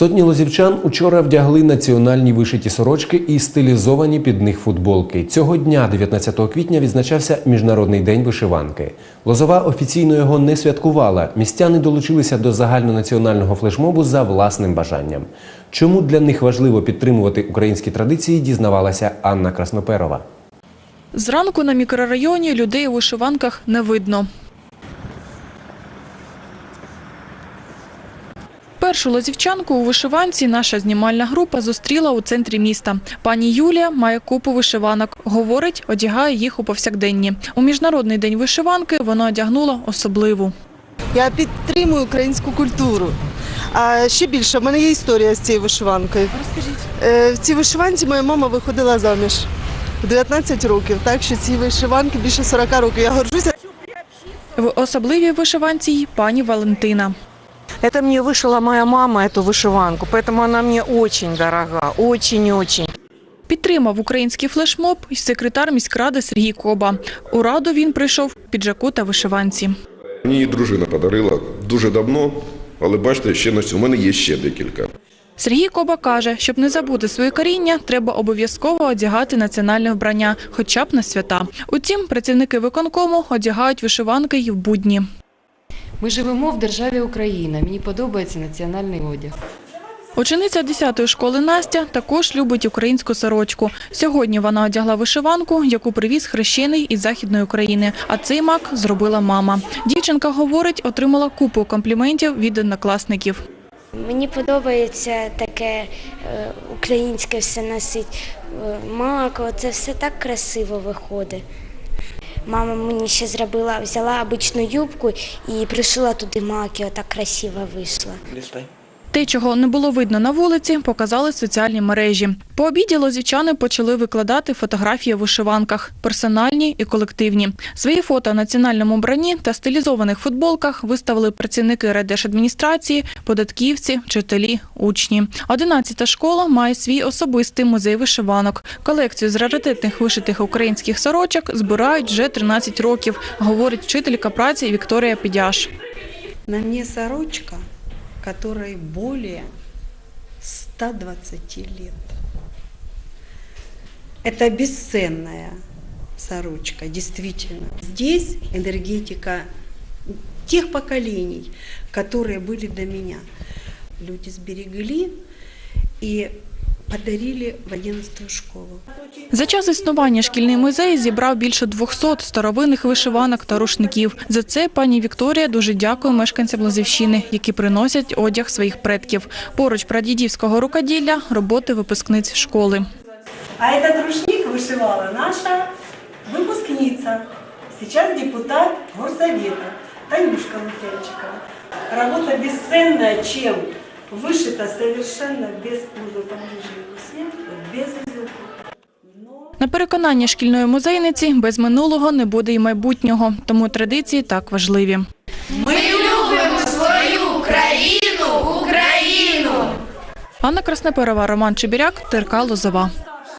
Сотні лозівчан учора вдягли національні вишиті сорочки і стилізовані під них футболки. Цього дня, 19 квітня, відзначався Міжнародний день вишиванки. Лозова офіційно його не святкувала. Містяни долучилися до загальнонаціонального флешмобу за власним бажанням. Чому для них важливо підтримувати українські традиції, дізнавалася Анна Красноперова. Зранку на мікрорайоні людей у вишиванках не видно. Першу лозівчанку у вишиванці наша знімальна група зустріла у центрі міста. Пані Юлія має купу вишиванок. Говорить, одягає їх у повсякденні. У Міжнародний день вишиванки вона одягнула особливу. Я підтримую українську культуру. А ще більше, в мене є історія з цією вишиванкою. Розкажіть. В цій вишиванці моя мама виходила заміж в 19 років, так що ці вишиванки більше 40 років. Я горжуся. В особливій вишиванці й пані Валентина. Это мне вышила моя мама, эту вышиванку, поэтому она мне очень дорога, очень-очень. Підтримав український флешмоб й секретар міськради Сергій Коба. У раду він прийшов в піджаку та вишиванці. Мені її дружина подарила дуже давно, але бачите, ще на цьому. У мене є ще декілька. Сергій Коба каже, щоб не забути своє коріння, треба обов'язково одягати національне вбрання, хоча б на свята. Утім, працівники виконкому одягають вишиванки й в будні. Ми живемо в державі Україна. Мені подобається національний одяг. Учениця 10-ї школи Настя також любить українську сорочку. Сьогодні вона одягла вишиванку, яку привіз хрещений із Західної України. А цей мак зробила мама. Дівчинка говорить, отримала купу компліментів від однокласників. Мені подобається таке е, українське все носить. Е, Мак, це все так красиво виходить. Мама мені ще зробила, взяла обичну юбку і пришила туди маки, отак красиво вийшло. Те, чого не було видно на вулиці, показали соціальні мережі. По обіді лозівчани почали викладати фотографії в вишиванках – персональні і колективні. Свої фото в національному бранні та стилізованих футболках виставили працівники райдержадміністрації, податківці, вчителі, учні. 11-та школа має свій особистий музей вишиванок. Колекцію з раритетних вишитих українських сорочок збирають вже 13 років, говорить вчителька праці Вікторія Підяш. На мне сорочка, которой более 120 лет. Это бесценная сорочка, действительно. Здесь энергетика тех поколений, которые были до меня. Люди сберегли и подарили в 11 школу. За час існування шкільний музей зібрав більше 200 старовинних вишиванок та рушників. За це пані Вікторія дуже дякує мешканцям Лозівщини, які приносять одяг своїх предків. Поруч прадідівського рукоділля – роботи випускниць школи. А этот рушник вышивала наша выпускница, сейчас депутат горсовета Танюшка Лукьянчикова. Работа бесценная, чем Вышита совершенно без положения света, без узелков. На переконання шкільної музейниці, без минулого не буде й майбутнього, тому традиції так важливі. Ми любимо свою країну, Україну! Анна Красноперова, Роман Чебіряк, ТРК Лозова.